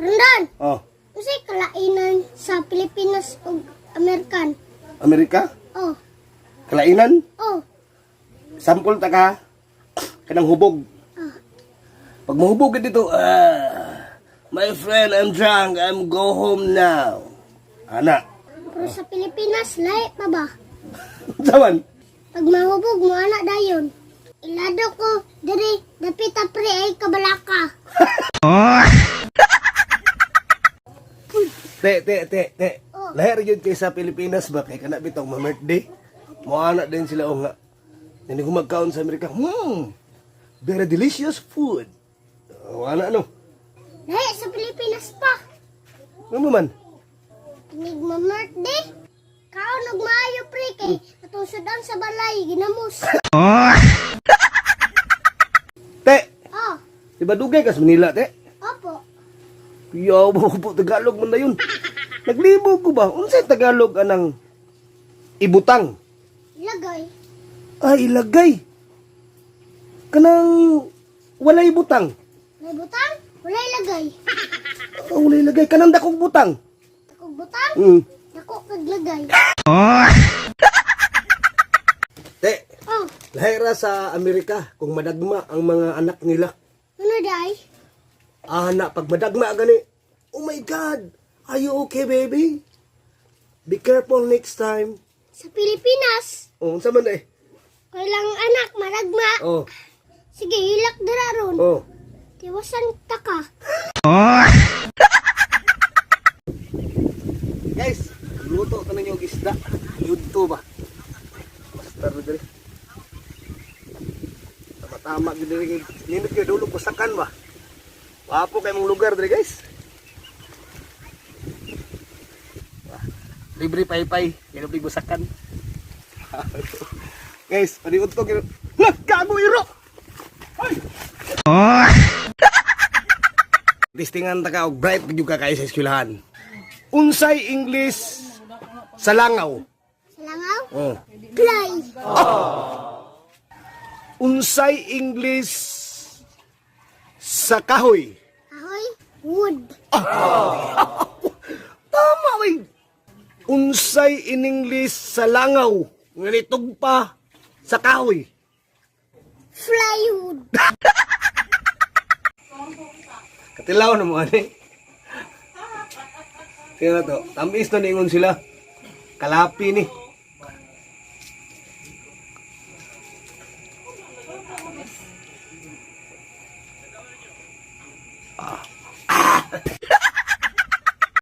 Randon, Oh, kasi kalainan sa Pilipinas ug Amerikan. Amerika? Oh, Kalainan? oh, Sampol ta ka. Kanang hubog. Pag mahubog ka dito, ah, my friend, I'm drunk. I'm go home now. Ana. pero sa Pilipinas, lahi pa ba? Saman? Pag mahubog mo, anak dayon. Ilado ko, diri, dapita pre ay kabalaka. Te, te, te, te. Oh. Lahir yun kay sa Pilipinas ba? Kay kana bitong ma-birthday. Moana din sila o nga. Hindi ko magkaon sa Amerika. Hmm, very delicious food. Oh, ana ano? Lahi sa Pilipinas pa. Ano man? Tinig mo birthday. Kaon og maayo pre kay katusudan sa balay ginamos. Te, oh, di ba dugay ka sa Manila, te? mo po Tagalog man na yun. Naglibog ko ba? Unsay Tagalog anang ibutang? Ilagay. Ay, ilagay. Kanang walay butang. May butang? Wala ilagay. Oh, walay ilagay. Kanang dakong butang. Takog butang? Hmm. Dako kag lagay. Te, Oh, lahira sa Amerika kung madagma ang mga anak nila. ano day? Anak, pag madagma gani, oh my God, are you okay, baby? Be careful next time. Sa Pilipinas, Oh, unsa man eh? kailang anak maragma. Oh, Sige, hilak dira ron. oh. Tiwasan ta ka. Guys, luto ka ninyo isda. Yudto ba? Basta rin dali. Tama-tama gid diri kay ninot kay dulog busakan ba. Wapo kay mong lugar diri guys. Wah, Libre pay-pay, kay busakan. guys, paniud to kay Lah, gago iro. Ay. Listingan ta ka og bright gyud ka kay sa eskwelahan. Unsay English sa langaw? Sa langaw? Oh. Play. Unsay English sa kahoy? Wood. Tama way. Unsay in English sa langaw? Nganitog pa sa kahoy. Flywood. Katilaw na mo ani. Tingnan na to. Tamis na ningon sila. Kalapi ni.